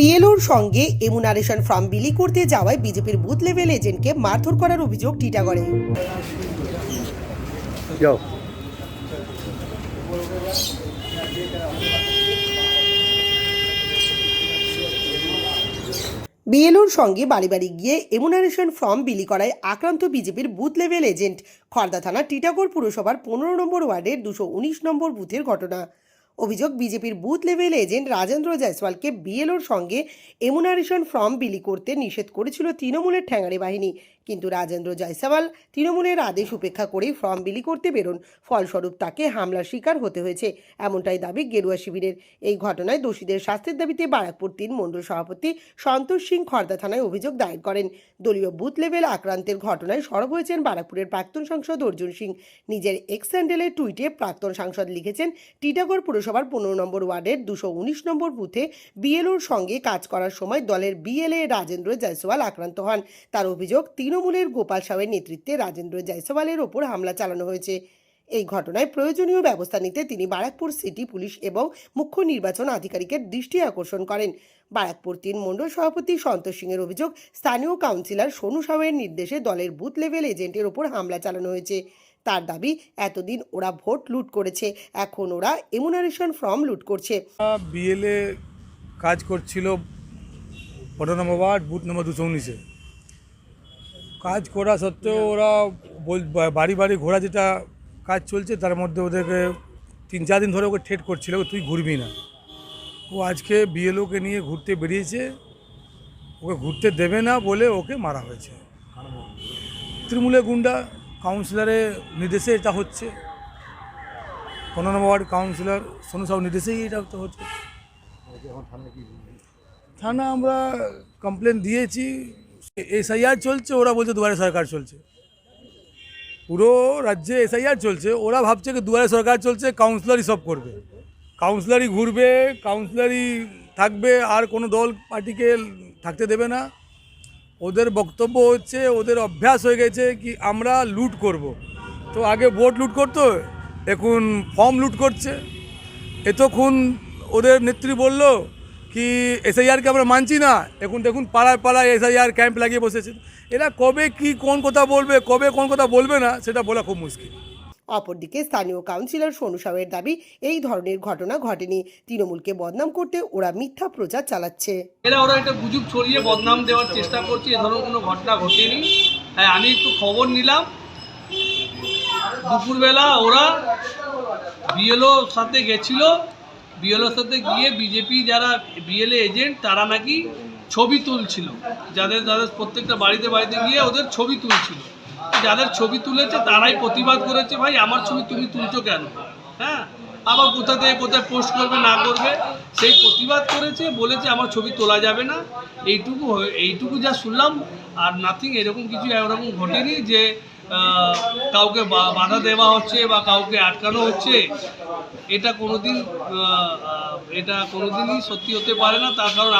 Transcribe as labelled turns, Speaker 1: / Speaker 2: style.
Speaker 1: বিএলওর সঙ্গে enumeration form বিলি করতে যাওয়ায় বিজেপির বুথ লেভেল এজেন্টকে মারধর করার অভিযোগ টিটাগড়ে বিএলওর সঙ্গে বাড়ি বাড়ি গিয়ে এমুনারেশন ফর্ম বিলি করায় আক্রান্ত বিজেপির বুথ লেভেল এজেন্ট খড়দা থানা টিটাগড় পুরসভার পনেরো নম্বর ওয়ার্ডের দুশো উনিশ নম্বর বুথের ঘটনা। অভিযোগ, বিজেপির বুথ লেভেল এজেন্ট রাজেন্দ্র জয়সওয়ালকে বিএলওর সঙ্গে এমুনারেশন ফর্ম বিলি করতে নিষেধ করেছিল তৃণমূলের ঠ্যাঙাড়ি বাহিনী। কিন্তু রাজেন্দ্র জয়সওয়াল তৃণমূলের আদেশ উপেক্ষা করেই ফর্ম বিলি করতে বেরোন। ফলস্বরূপ তাকে হামলার শিকার হতে হয়েছে। এমনটাই দাবি গেরুয়া শিবিরের। এই ঘটনায় দোষীদের শাস্তির দাবিতে বারাকপুর তিন মণ্ডল সভাপতি সন্তোষ সিং খর্দা থানায় অভিযোগ দায়ের করেন। দলীয় বুথ লেভেল আক্রান্তের ঘটনায় সরব হয়েছেন বারাকপুরের প্রাক্তন সাংসদ অর্জুন সিং। নিজের এক্স হ্যান্ডেলের টুইটে প্রাক্তন সাংসদ লিখেছেন, টিটাগড় পুরসভার পনেরো নম্বর ওয়ার্ডের দুশো উনিশ নম্বর বুথে বিএলওর সঙ্গে কাজ করার সময় দলের বিএলএ রাজেন্দ্র জয়সওয়াল আক্রান্ত হন। তার অভিযোগ তৃণমূলের গোপাল সাহের নেতৃত্বে রাজেন্দ্র জয়সওয়ালের ওপর হামলা চালানো হয়েছে। এই ঘটনায় প্রয়োজনীয় ব্যবস্থা নিতে তিনি বারাকপুর সিটি পুলিশ এবং মুখ্য নির্বাচন আধিকারিকের দৃষ্টি আকর্ষণ করেন। বারাকপুর তিন মণ্ডল সভাপতি সন্তোষ সিংয়ের অভিযোগ, স্থানীয় কাউন্সিলর সোনু সাহের নির্দেশে দলের বুথ লেভেল এজেন্টের ওপর হামলা চালানো হয়েছে। তার দাবি, এতদিন ওরা ভোট লুট করেছে, এখন ওরা এমুনারেশন ফর্ম লুট করছে।
Speaker 2: বিএলএ কাজ করছিল পনেরো নম্বর ওয়ার্ড, বুথ নম্বর দুশো উনিশে। কাজ করা সত্ত্বেও ওরা বাড়ি বাড়ি ঘোরা যেটা কাজ চলছে, তার মধ্যে ওদেরকে তিন চার দিন ধরে ওকে ঠেট করছিল তুই ঘুরবি না। ও আজকে বিএলওকে নিয়ে ঘুরতে বেরিয়েছে। ওকে ঘুরতে দেবে না বলে ওকে মারা হয়েছে। তৃণমূলের গুন্ডা কাউন্সিলরের নির্দেশে এটা হচ্ছে। পনেরো নম্বর ওয়ার্ড কাউন্সিলর সোনু সাহু নির্দেশেই এটা তো হচ্ছে। থানা আমরা কমপ্লেন দিয়েছি। এসআইআর চলছে, ওরা বলছে দুয়ারে সরকার চলছে। পুরো রাজ্যে এসআইআর চলছে, ওরা ভাবছে কি দুয়ারে সরকার চলছে কাউন্সিলরই সব করবে। কাউন্সিলরই ঘুরবে কাউন্সিলরই থাকবে, আর কোনো দল পার্টিকে থাকতে দেবে না। ওদের বক্তব্য হচ্ছে, ওদের অভ্যাস হয়ে গেছে কি আমরা লুট করব। তো আগে ভোট লুট করতো এখন ফর্ম লুট করছে। এতক্ষণ ওদের নেত্রী বলল কি এসআইআরকে আমরা মানছি না। এখন দেখুন পাড়ায় পাড়ায় এসআইআর ক্যাম্প লাগিয়ে বসেছে। এরা কবে কি কোন কথা বলবে কবে কোন কথা বলবে না সেটা বলা খুব মুশকিল।
Speaker 1: অপরদিকে স্থানীয় কাউন্সিলর সোনু সাহের দাবি এই ধরনের ঘটনা ঘটেনি। তৃণমূলকে বদনাম করতে ওরা মিথ্যা প্রচার চালাচ্ছে।
Speaker 3: এরা ওরা একটা গুজব ছড়িয়ে বদনাম দেওয়ার চেষ্টা করছে এ ধরনের কোনো ঘটনা ঘটেনি। হ্যাঁ আমি একটু খবর নিলাম। দুপুরবেলা ওরা বিএলও সাথে গেছিল। বিএলওর সাথে গিয়ে বিজেপি যারা বিএলএ এজেন্ট, তারা নাকি ছবি তুলছিল। যাদের যাদের প্রত্যেকটা বাড়িতে বাড়িতে গিয়ে ওদের ছবি তুলছিল। যাদের ছবি তুলেছে, তারাই প্রতিবাদ করেছে, ভাই, আমার ছবি তুমি তুলছো কেন? হ্যাঁ? আবার কোথা থেকে কোথায় পোস্ট করবে, না করবে, সেই প্রতিবাদ করেছে, বলেছে আমার ছবি তোলা যাবে না। এইটুকু এইটুকু যা শুনলাম, আর নাথিং এরকম কিছু এরকম ঘটেনি যে কাউকে বাধা দেওয়া হচ্ছে বা কাউকে আটকানো হচ্ছে, এটা কোনোদিন এটা কোনোদিনই সত্যি হতে পারে না। তার কারণ